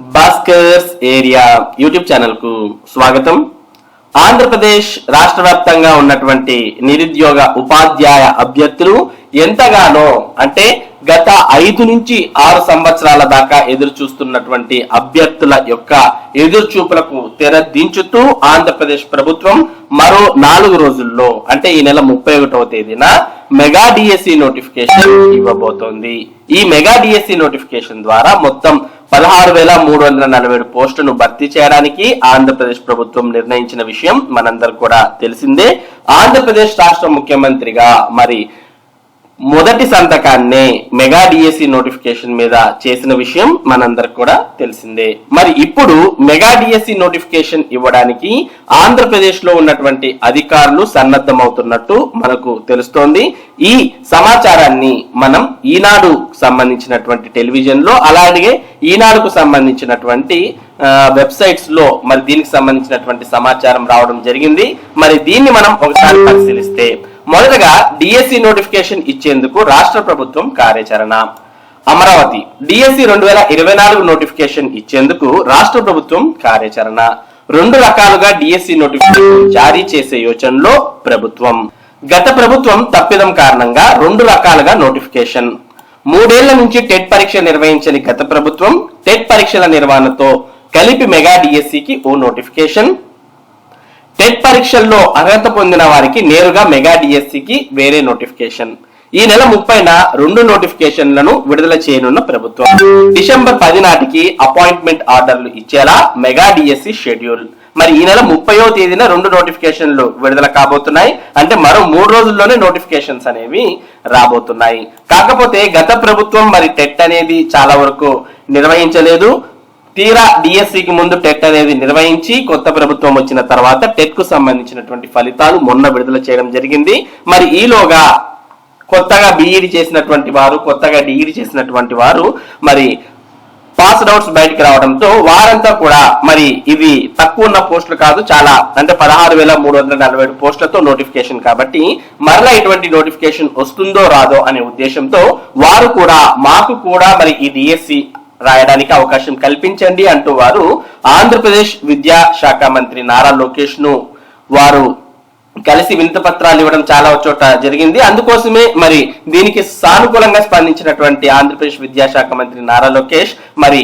Bhaskar's area YouTube ఛానల్కు స్వాగతం. ఆంధ్రప్రదేశ్ రాష్ట్ర వ్యాప్తంగా ఉన్నటువంటి నిరుద్యోగ ఉపాధ్యాయ అభ్యర్థులు ఎంతగానో అంటే గత ఐదు నుంచి ఆరు సంవత్సరాల దాకా ఎదురు చూస్తున్నటువంటి అభ్యర్థుల యొక్క ఎదురు చూపులకు తెర దించుతూ ఆంధ్రప్రదేశ్ ప్రభుత్వం మరో నాలుగు రోజుల్లో అంటే ఈ నెల ముప్పై ఒకటవ తేదీన మెగా డిఎస్సి నోటిఫికేషన్ ఇవ్వబోతోంది. ఈ మెగా డిఎస్సి నోటిఫికేషన్ ద్వారా మొత్తం పదహారు వేల మూడు వందల నలభై ఏడు పోస్టును భర్తీ చేయడానికి ఆంధ్రప్రదేశ్ ప్రభుత్వం నిర్ణయించిన విషయం మనందరికి కూడా తెలిసిందే. ఆంధ్రప్రదేశ్ రాష్ట్ర ముఖ్యమంత్రిగా మరి మొదటి సంతకాన్నే మెగా డిఎస్సి నోటిఫికేషన్ మీద చేసిన విషయం మనందరికి కూడా తెలిసిందే. మరి ఇప్పుడు మెగా డిఎస్సి నోటిఫికేషన్ ఇవ్వడానికి ఆంధ్రప్రదేశ్లో ఉన్నటువంటి అధికారులు సన్నద్ధమవుతున్నట్టు మనకు తెలుస్తోంది. ఈ సమాచారాన్ని మనం ఈనాడు సంబంధించినటువంటి టెలివిజన్లో అలాగే ఈనాడుకు సంబంధించినటువంటి వెబ్సైట్స్లో మరి దీనికి సంబంధించినటువంటి సమాచారం రావడం జరిగింది. మరి దీన్ని మనం ఒకసారి పరిశీలిస్తే మొదటగా డిఎస్సి నోటిఫికేషన్ ఇచ్చేందుకు రాష్ట్ర ప్రభుత్వం కార్యాచరణ. అమరావతి డిఎస్సి రెండు వేల ఇరవై నాలుగు నోటిఫికేషన్ ఇచ్చేందుకు రాష్ట్ర ప్రభుత్వం కార్యాచరణ. రెండు రకాలుగా డిఎస్సి నోటిఫికేషన్ జారీ చేసే యోచనలో ప్రభుత్వం. గత ప్రభుత్వం తప్పిదం కారణంగా రెండు రకాలుగా నోటిఫికేషన్ మూడేళ్ళ నుంచి టెట్ పరీక్ష నిర్వహించని గత ప్రభుత్వం టెట్ పరీక్షల నిర్వహణతో కలిపి మెగా డిఎస్సికి ఓ నోటిఫికేషన్ టెట్ పరీక్షల్లో అర్హత పొందిన వారికి నేరుగా మెగా డిఎస్సికి వేరే నోటిఫికేషన్. ఈ నెల ముప్పైన రెండు నోటిఫికేషన్లను విడుదల చేయనున్న ప్రభుత్వం. డిసెంబర్ పది నాటికి అపాయింట్మెంట్ ఆర్డర్లు ఇచ్చేలా మెగా డిఎస్సి షెడ్యూల్. మరి ఈ నెల ముప్పయో తేదీన రెండు నోటిఫికేషన్లు విడుదల కాబోతున్నాయి. అంటే మరో మూడు రోజుల్లోనే నోటిఫికేషన్స్ అనేవి రాబోతున్నాయి. కాకపోతే గత ప్రభుత్వం మరి టెట్ అనేది చాలా వరకు నిర్వహించలేదు. తీరా డిఎస్సికి ముందు టెట్ అనేది నిర్వహించి కొత్త ప్రభుత్వం వచ్చిన తర్వాత టెట్కు సంబంధించినటువంటి ఫలితాలు మొన్న విడుదల చేయడం జరిగింది. మరి ఈలోగా కొత్తగా బీఈడి చేసినటువంటి వారు కొత్తగా డిఈడి చేసినటువంటి వారు మరి పాస్ అవుట్స్ బయటికి రావడంతో వారంతా కూడా మరి ఇవి తక్కువ ఉన్న పోస్టులు కాదు చాలా అంటే పదహారు వేల మూడు వందల నలభై ఏడు పోస్టులతో నోటిఫికేషన్ కాబట్టి మరలా ఇటువంటి నోటిఫికేషన్ వస్తుందో రాదో అనే ఉద్దేశంతో వారు కూడా మాకు కూడా మరి ఈ డిఎస్సి రాయడానికి అవకాశం కల్పించండి అంటూ వారు ఆంధ్రప్రదేశ్ విద్యా శాఖ మంత్రి నారా లోకేష్ను వారు కలిసి వినతి పత్రాలు ఇవ్వడం చాలా చోట జరిగింది. అందుకోసమే మరి దీనికి సానుకూలంగా స్పందించినటువంటి ఆంధ్రప్రదేశ్ విద్యాశాఖ మంత్రి నారా లోకేష్ మరి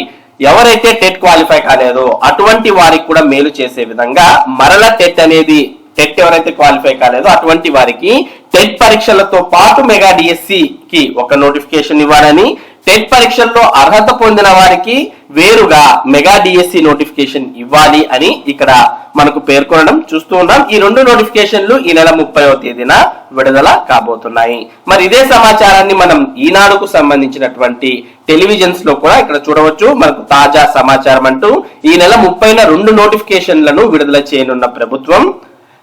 ఎవరైతే టెట్ క్వాలిఫై కాలేదో అటువంటి వారికి కూడా మేలు చేసే విధంగా మరల టెట్ అనేది టెట్ ఎవరైతే క్వాలిఫై కాలేదో అటువంటి వారికి టెట్ పరీక్షలతో పాటు మెగా డిఎస్సి కి ఒక నోటిఫికేషన్ ఇవ్వాలని టెట్ పరీక్షల్లో అర్హత పొందిన వారికి వేరుగా మెగా డిఎస్సి నోటిఫికేషన్ ఇవ్వాలి అని ఇక్కడ మనకు పేర్కొనడం చూస్తూ ఉన్నాం. ఈ రెండు నోటిఫికేషన్లు ఈ నెల ముప్పైవ తేదీన విడుదల కాబోతున్నాయి. మరి ఇదే సమాచారాన్ని మనం ఈనాడుకు సంబంధించినటువంటి టెలివిజన్స్లో కూడా ఇక్కడ చూడవచ్చు. మనకు తాజా సమాచారం అంటూ ఈ నెల ముప్పైన రెండు నోటిఫికేషన్లను విడుదల చేయనున్న ప్రభుత్వం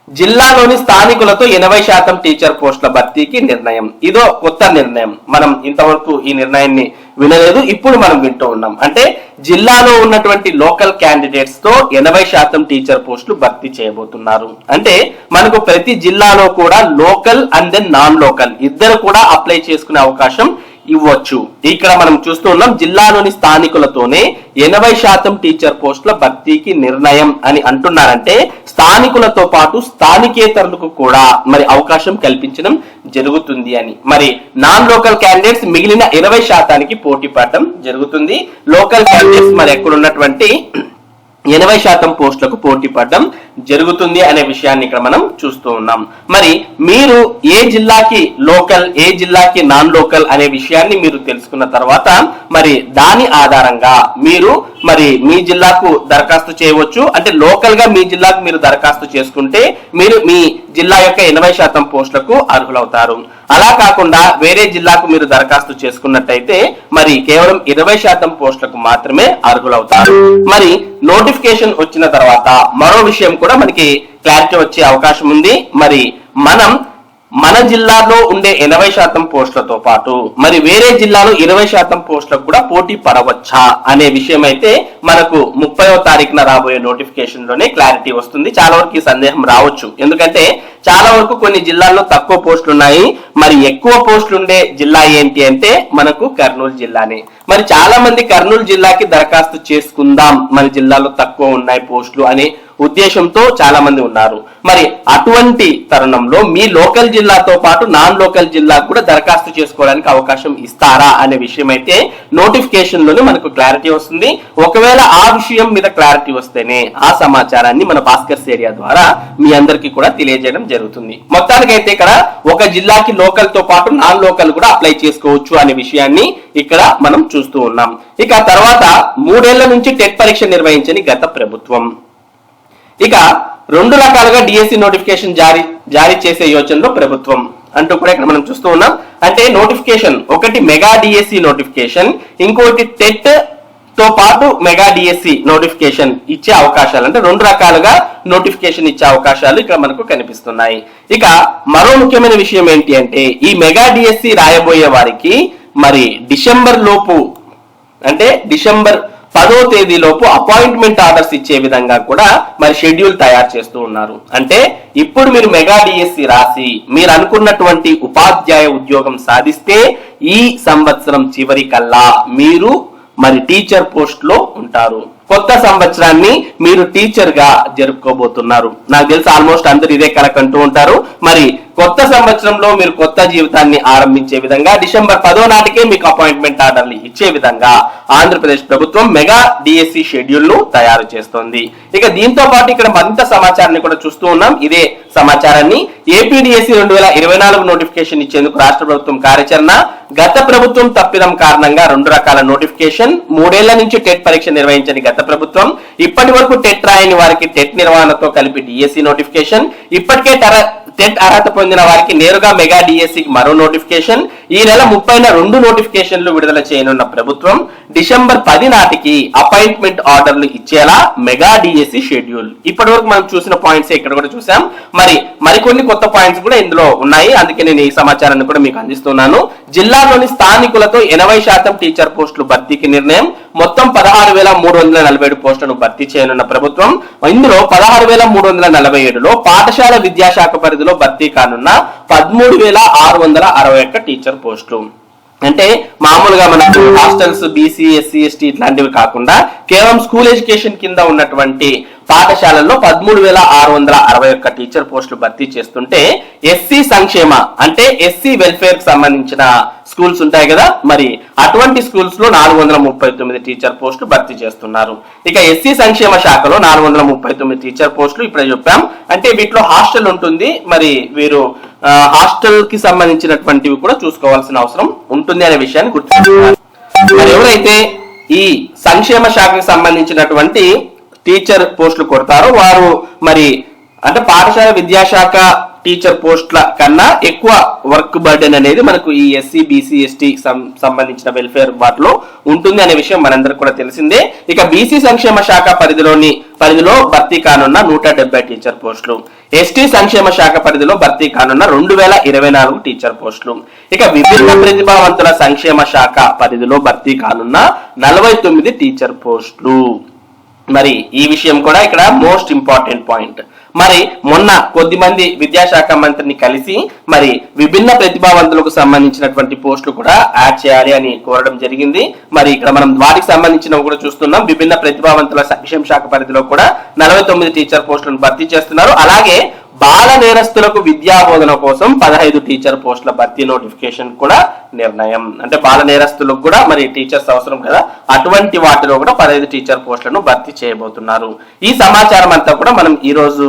జిల్లాలోని స్థానికులతో ఎనభై శాతం టీచర్ పోస్టుల భర్తీకి నిర్ణయం. ఇదో కొత్త నిర్ణయం. మనం ఇంతవరకు ఈ నిర్ణయాన్ని వినలేదు. ఇప్పుడు మనం వింటూ ఉన్నాం. అంటే జిల్లాలో ఉన్నటువంటి లోకల్ క్యాండిడేట్స్తో ఎనభై శాతం టీచర్ పోస్టులు భర్తీ చేయబోతున్నారు. అంటే మనకు ప్రతి జిల్లాలో కూడా local and then non local ఇద్దరు కూడా అప్లై చేసుకునే అవకాశం ఇవ్వచ్చు. ఇక్కడ మనం చూస్తూ ఉన్నాం జిల్లాలోని స్థానికులతోనే ఎనభై శాతం టీచర్ పోస్టుల భర్తీకి నిర్ణయం అని అంటున్నారంటే స్థానికులతో పాటు స్థానికేతరులకు కూడా మరి అవకాశం కల్పించడం జరుగుతుంది అని. మరి నాన్ లోకల్ క్యాండిడేట్స్ మిగిలిన ఇరవై శాతానికి పోటీ పడటం జరుగుతుంది. లోకల్ క్యాండిడేట్స్ మరి ఎక్కడ ఉన్నటువంటి ఎనభై శాతం పోస్టులకు పోటీ పడడం జరుగుతుంది అనే విషయాన్ని ఇక్కడ మనం చూస్తూ ఉన్నాం. మరి మీరు ఏ జిల్లాకి లోకల్ ఏ జిల్లాకి నాన్ లోకల్ అనే విషయాన్ని మీరు తెలుసుకున్న తర్వాత మరి దాని ఆధారంగా మీరు మరి మీ జిల్లాకు దరఖాస్తు చేయవచ్చు. అంటే లోకల్గా మీ జిల్లాకు మీరు దరఖాస్తు చేసుకుంటే మీరు మీ జిల్లా యొక్క ఎనభై శాతం పోస్టులకు అర్హులవుతారు. అలా కాకుండా వేరే జిల్లాకు మీరు దరఖాస్తు చేసుకున్నట్టయితే మరి కేవలం ఇరవై శాతం పోస్టులకు మాత్రమే అర్హులవుతారు. మరి నోటిఫికేషన్ వచ్చిన తర్వాత మరో విషయం కూడా మనకి క్లారిటీ వచ్చే అవకాశం ఉంది. మరి మనం మన జిల్లాలో ఉండే ఎనభై శాతం పోస్టులతో పాటు మరి వేరే జిల్లాలో ఇరవై శాతం పోస్టులకు కూడా పోటీ పడవచ్చా అనే విషయం అయితే మనకు ముప్పైవ తారీఖున రాబోయే నోటిఫికేషన్లోనే క్లారిటీ వస్తుంది. చాలా వరకు ఈ సందేహం రావచ్చు. ఎందుకంటే చాలా వరకు కొన్ని జిల్లాల్లో తక్కువ పోస్టులు ఉన్నాయి మరి ఎక్కువ పోస్టులు ఉండే జిల్లా ఏంటి అంటే మనకు కర్నూలు జిల్లానే. మరి చాలా మంది కర్నూలు జిల్లాకి దరఖాస్తు చేసుకుందాం. మన జిల్లాలో తక్కువ ఉన్నాయి పోస్టులు అనే ఉద్దేశంతో చాలా మంది ఉన్నారు. మరి అటువంటి తరుణంలో మీ లోకల్ జిల్లాతో పాటు నాన్ లోకల్ జిల్లాకు కూడా దరఖాస్తు చేసుకోవడానికి అవకాశం ఇస్తారా అనే విషయం అయితే నోటిఫికేషన్లోనే మనకు క్లారిటీ వస్తుంది. ఒకవేళ ఆ విషయం మీద క్లారిటీ వస్తేనే ఆ సమాచారాన్ని మన భాస్కర్స్ ఏరియా ద్వారా మీ అందరికీ కూడా తెలియజేయడం జరుగుతుంది. మొత్తానికైతే ఇక్కడ ఒక జిల్లాకి లోకల్తో పాటు నాన్ లోకల్ కూడా అప్లై చేసుకోవచ్చు అనే విషయాన్ని ఇక్కడ మనం చూస్తూ ఉన్నాం. ఇక తర్వాత మూడేళ్ళ నుంచి టెట్ పరీక్ష నిర్వహించని గత ప్రభుత్వం. ఇక రెండు రకాలుగా డిఎస్సి నోటిఫికేషన్ జారీ జారీ చేసే యోచనలో ప్రభుత్వం. అంటూ కూడా ఇక్కడ మనం చూస్తూ ఉన్నాం. అంటే నోటిఫికేషన్ ఒకటి మెగా డిఎస్సి నోటిఫికేషన్ ఇంకోటి టెట్తో పాటు మెగా డిఎస్సి నోటిఫికేషన్ ఇచ్చే అవకాశాలు. అంటే రెండు రకాలుగా నోటిఫికేషన్ ఇచ్చే అవకాశాలు ఇక్కడ మనకు కనిపిస్తున్నాయి. ఇక మరో ముఖ్యమైన విషయం ఏంటి అంటే ఈ మెగా డిఎస్సి రాయబోయే వారికి మరి డిసెంబర్ లోపు అంటే డిసెంబర్ పదో తేదీలోపు అపాయింట్మెంట్ ఆర్డర్స్ ఇచ్చే విధంగా కూడా మరి షెడ్యూల్ తయారు చేస్తూ ఉన్నారు. అంటే ఇప్పుడు మీరు మెగా డిఎస్సి రాసి మీరు అనుకున్నటువంటి ఉపాధ్యాయ ఉద్యోగం సాధిస్తే ఈ సంవత్సరం చివరి కల్లా మీరు మరి టీచర్ పోస్ట్లో ఉంటారు. కొత్త సంవత్సరాన్ని మీరు టీచర్గా జరుపుకోబోతున్నారు. నాకు తెలిసి ఆల్మోస్ట్ అందరు ఇదే కలకంటూ ఉంటారు. మరి కొత్త సంవత్సరంలో మీరు కొత్త జీవితాన్ని ఆరంభించే విధంగా డిసెంబర్ పదో నాటికే మీకు అపాయింట్మెంట్ ఆర్డర్లు ఇచ్చే విధంగా ఆంధ్రప్రదేశ్ ప్రభుత్వం మెగా డిఎస్సి షెడ్యూల్ను తయారు చేస్తోంది. ఇక దీంతో పాటు ఇక్కడ మరింత సమాచారాన్ని కూడా చూస్తూ ఉన్నాం. ఇదే సమాచారాన్ని ఏపీడిఎస్సి రెండు వేల ఇరవై నాలుగు నోటిఫికేషన్ ఇచ్చేందుకు రాష్ట్ర ప్రభుత్వం కార్యాచరణ గత ప్రభుత్వం తప్పిదం కారణంగా రెండు రకాల నోటిఫికేషన్ మూడేళ్ళ నుంచి టెట్ పరీక్ష నిర్వహించని గత ప్రభుత్వం ఇప్పటి వరకు టెట్ రాయని వారికి టెట్ నిర్వహణతో కలిపి డిఎస్సి నోటిఫికేషన్ ఇప్పటికే టెట్ అర్హత పొందిన వారికి నేరుగా మెగా డిఎస్సికి మరో నోటిఫికేషన్ ఈ నెల ముప్పైన రెండు నోటిఫికేషన్లు విడుదల చేయనున్న ప్రభుత్వం డిసెంబర్ పది నాటికి అపాయింట్మెంట్ ఆర్డర్లు ఇచ్చేలా మెగా డిఎస్సి షెడ్యూల్ ఇప్పటి వరకు మనం చూసిన పాయింట్స్ ఇక్కడ కూడా చూసాం. మరి మరికొన్ని కొత్త పాయింట్స్ కూడా ఇందులో ఉన్నాయి. అందుకే నేను ఈ సమాచారాన్ని కూడా మీకు అందిస్తున్నాను. జిల్లాలోని స్థానికులతో ఎనభై శాతం టీచర్ పోస్టులు భర్తీకి నిర్ణయం. మొత్తం పదహారు వేల మూడు వందల నలభై ఏడు పోస్టులను భర్తీ చేయనున్న ప్రభుత్వం. ఇందులో పదహారు వేల మూడు వందల నలభై ఏడులో పాఠశాల విద్యాశాఖ పరిధిలో భర్తీ కానున్న పదమూడు వేల ఆరు వందల అరవై ఒక్క టీచర్ పోస్టులు. అంటే మామూలుగా మనకు హాస్టల్స్ బీసీ ఎస్సీ ఎస్టీ ఇట్లాంటివి కాకుండా కేవలం స్కూల్ ఎడ్యుకేషన్ కింద ఉన్నటువంటి పాఠశాలల్లో పదమూడు వేల ఆరు వందల అరవై ఒక్క టీచర్ పోస్టులు భర్తీ చేస్తుంటే ఎస్సీ సంక్షేమ అంటే ఎస్సీ వెల్ఫేర్కి సంబంధించిన స్కూల్స్ ఉంటాయి కదా మరి అటువంటి స్కూల్స్లో నాలుగు వందల ముప్పై తొమ్మిది టీచర్ పోస్టులు భర్తీ చేస్తున్నారు. ఇక ఎస్సీ సంక్షేమ శాఖలో నాలుగు వందల ముప్పై తొమ్మిది టీచర్ పోస్టులు ఇప్పుడే చెప్పాం. అంటే వీటిలో హాస్టల్ ఉంటుంది మరి వీరు హాస్టల్కి సంబంధించినటువంటివి కూడా చూసుకోవాల్సిన అవసరం ఉంటుంది అనే విషయాన్ని గుర్తు మరి ఎవరైతే ఈ సంక్షేమ శాఖకు సంబంధించినటువంటి టీచర్ పోస్టులు కొడతారో. వారు మరి అంటే పాఠశాల విద్యాశాఖ టీచర్ పోస్టుల కన్నా ఎక్కువ వర్క్ బర్డెన్ అనేది మనకు ఈ ఎస్సీ బీసీ ఎస్టీ సంబంధించిన వెల్ఫేర్ వాటిలో ఉంటుంది అనే విషయం మనందరికి కూడా తెలిసిందే. ఇక బీసీ సంక్షేమ శాఖ పరిధిలోని పరిధిలో భర్తీ కానున్న నూట డెబ్బై టీచర్ పోస్టులు ఎస్టీ సంక్షేమ శాఖ పరిధిలో భర్తీ కానున్న రెండు వేల ఇరవై నాలుగు టీచర్ పోస్టులు. ఇక విభిన్న ప్రతిభావంతుల సంక్షేమ శాఖ పరిధిలో భర్తీ కానున్న నలభై తొమ్మిది టీచర్ పోస్టులు. మరి ఈ విషయం కూడా ఇక్కడ మోస్ట్ ఇంపార్టెంట్ పాయింట్ మరి మొన్న కొద్ది మంది విద్యాశాఖ మంత్రిని కలిసి మరి విభిన్న ప్రతిభావంతులకు సంబంధించినటువంటి పోస్టులు కూడా యాడ్ చేయాలి అని కోరడం జరిగింది. మరి ఇక్కడ మనం వాటికి సంబంధించినవి కూడా చూస్తున్నాం. విభిన్న ప్రతిభావంతుల సంక్షేమ శాఖ పరిధిలో కూడా నలభై తొమ్మిది టీచర్ పోస్టులను భర్తీ చేస్తున్నారు. అలాగే బాల నేరస్తులకు విద్యా బోధన కోసం పదహైదు టీచర్ పోస్టుల భర్తీ నోటిఫికేషన్ కూడా నిర్ణయం. అంటే బాల నేరస్తులకు కూడా మరి టీచర్స్ అవసరం కదా? అటువంటి వాటిలో కూడా పదహైదు టీచర్ పోస్టులను భర్తీ చేయబోతున్నారు. ఈ సమాచారం అంతా కూడా మనం ఈరోజు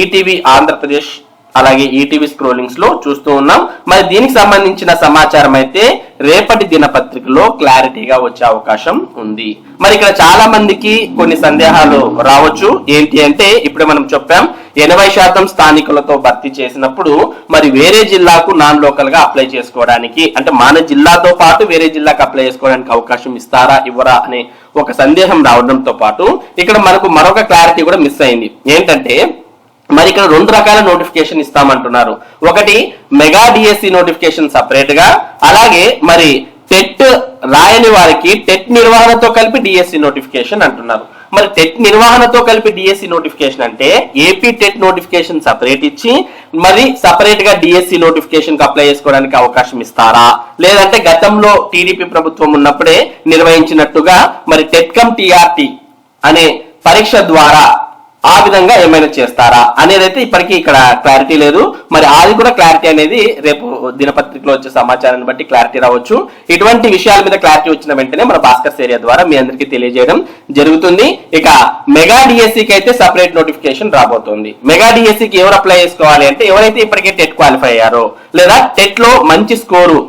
ఈటీవీ ఆంధ్రప్రదేశ్ అలాగే ఈటీవీ స్క్రోలింగ్స్లో చూస్తూ ఉన్నాం. మరి దీనికి సంబంధించిన సమాచారం అయితే రేపటి దినపత్రికలో క్లారిటీగా వచ్చే అవకాశం ఉంది. మరి ఇక్కడ చాలా మందికి కొన్ని సందేహాలు రావచ్చు. ఏంటి అంటే ఇప్పుడే మనం చెప్పాం ఎనభై శాతం స్థానికులతో భర్తీ చేసినప్పుడు మరి వేరే జిల్లాకు నాన్ లోకల్గా అప్లై చేసుకోవడానికి అంటే మన జిల్లాతో పాటు వేరే జిల్లాకు అప్లై చేసుకోవడానికి అవకాశం ఇస్తారా ఇవ్వరా అనే ఒక సందేహం రావడంతో పాటు ఇక్కడ మనకు మరొక క్లారిటీ కూడా మిస్ అయింది. ఏంటంటే మరి ఇక్కడ రెండు రకాల నోటిఫికేషన్ ఇస్తామంటున్నారు. ఒకటి మెగా డిఎస్సి నోటిఫికేషన్ సపరేట్గా అలాగే మరి టెట్ రాయని వారికి టెట్ నిర్వహణతో కలిపి డిఎస్సి నోటిఫికేషన్ అంటున్నారు. మరి టెట్ నిర్వహణతో కలిపి డిఎస్సి నోటిఫికేషన్ అంటే ఏపీ టెట్ నోటిఫికేషన్ సపరేట్ ఇచ్చి మరి సపరేట్గా డిఎస్సి నోటిఫికేషన్కు అప్లై చేసుకోవడానికి అవకాశం ఇస్తారా? లేదంటే గతంలో టీడీపీ ప్రభుత్వం ఉన్నప్పుడే నిర్వహించినట్టుగా మరి టెట్కమ్ టిఆర్టీ అనే పరీక్ష ద్వారా ఆ విధంగా ఏమైనా చేస్తారా అనేది అయితే ఇప్పటికీ ఇక్కడ క్లారిటీ లేదు. మరి అది కూడా క్లారిటీ అనేది రేపు దినపత్రికలో వచ్చే సమాచారాన్ని బట్టి క్లారిటీ రావచ్చు. ఇటువంటి విషయాల మీద క్లారిటీ వచ్చిన వెంటనే మన భాస్కర్ ఏరియా ద్వారా మీ అందరికీ తెలియజేయడం జరుగుతుంది. ఇక మెగా డిఎస్సికి అయితే సపరేట్ నోటిఫికేషన్ రాబోతుంది. మెగా డిఎస్సికి ఎవరు అప్లై చేసుకోవాలి అంటే ఎవరైతే ఇప్పటికే టెట్ క్వాలిఫై అయ్యారో లేదా టెట్లో మంచి స్కోరు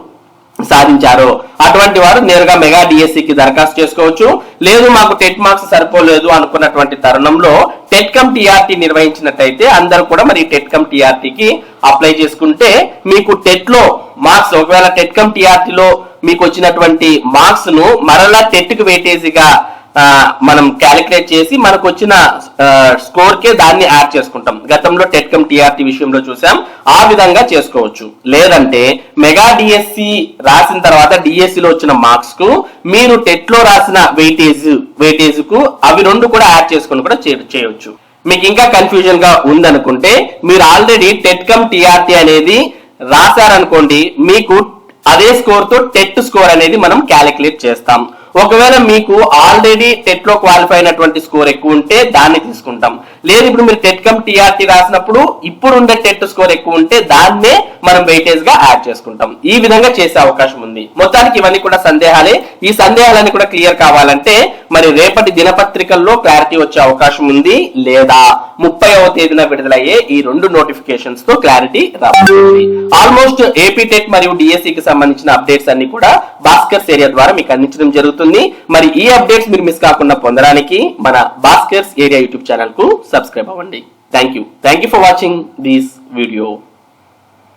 సాధించారో. అటువంటి వారు నేరుగా మెగా డిఎస్సికి దరఖాస్తు చేసుకోవచ్చు. లేదు మాకు టెట్ మార్క్స్ సరిపోలేదు అనుకున్నటువంటి తరుణంలో టెట్ కమ్ టీఆర్టీ నిర్వహించినట్టయితే అందరూ కూడా మరి టెట్ కమ్ టీఆర్టీకి అప్లై చేసుకుంటే మీకు టెట్లో మార్క్స్ ఒకవేళ టెట్ కమ్ టీఆర్టీలో మీకు వచ్చినటువంటి మార్క్స్ను మరలా టెట్కి మనం క్యాలిక్యులేట్ చేసి మనకు వచ్చిన స్కోర్ కే దాన్ని యాడ్ చేసుకుంటాం. గతంలో టెట్కమ్ టీఆర్టీ విషయంలో చూసాం. ఆ విధంగా చేసుకోవచ్చు. లేదంటే మెగా డిఎస్సి రాసిన తర్వాత డిఎస్సిలో వచ్చిన మార్క్స్కు మీరు టెట్లో రాసిన వెయిటేజ్ వెయిటేజ్కు అవి రెండు కూడా యాడ్ చేసుకొని కూడా చే- చేయొచ్చు. మీకు ఇంకా కన్ఫ్యూజన్గా ఉందనుకుంటే మీరు ఆల్రెడీ టెట్కమ్ టీఆర్టీ అనేది రాశారనుకోండి మీకు అదే స్కోర్తో టెట్ స్కోర్ అనేది మనం క్యాలిక్యులేట్ చేస్తాం. ఒకవేళ మీకు ఆల్రెడీ టెట్లో క్వాలిఫై అయినటువంటి స్కోర్ ఎక్కువ ఉంటే దాన్ని తీసుకుంటాం. లేదు ఇప్పుడు మీరు టెట్ కమ్ టీఆర్టీ రాసినప్పుడు ఇప్పుడు ఉండే టెట్ స్కోర్ ఎక్కువ ఉంటే దాన్నే మనం వెయిటేజ్గా యాడ్ చేసుకుంటాం. ఈ విధంగా చేసే అవకాశం ఉంది. మొత్తానికి ఇవన్నీ కూడా సందేహాలే. ఈ సందేహాలన్నీ కూడా క్లియర్ కావాలంటే మరి రేపటి దినపత్రికల్లో క్లారిటీ వచ్చే అవకాశం ఉంది లేదా? ముప్పైవ తేదీన విడుదలయ్యే ఈ రెండు నోటిఫికేషన్స్తో క్లారిటీ రాబోతుంది. ఆల్మోస్ట్ ఏపీ టెట్ మరియు డిఎస్సి కి సంబంధించిన అప్డేట్స్ అన్ని కూడా భాస్కర్ ఏరియా ద్వారా మీకు అందించడం జరుగుతుంది. మరి ఈ అప్డేట్స్ మీరు మిస్ కాకుండా పొందడానికి మన భాస్కర్స్ ఏరియా యూట్యూబ్ ఛానల్కు సబ్స్క్రైబ్ అవ్వండి. Thank you thank you for watching this video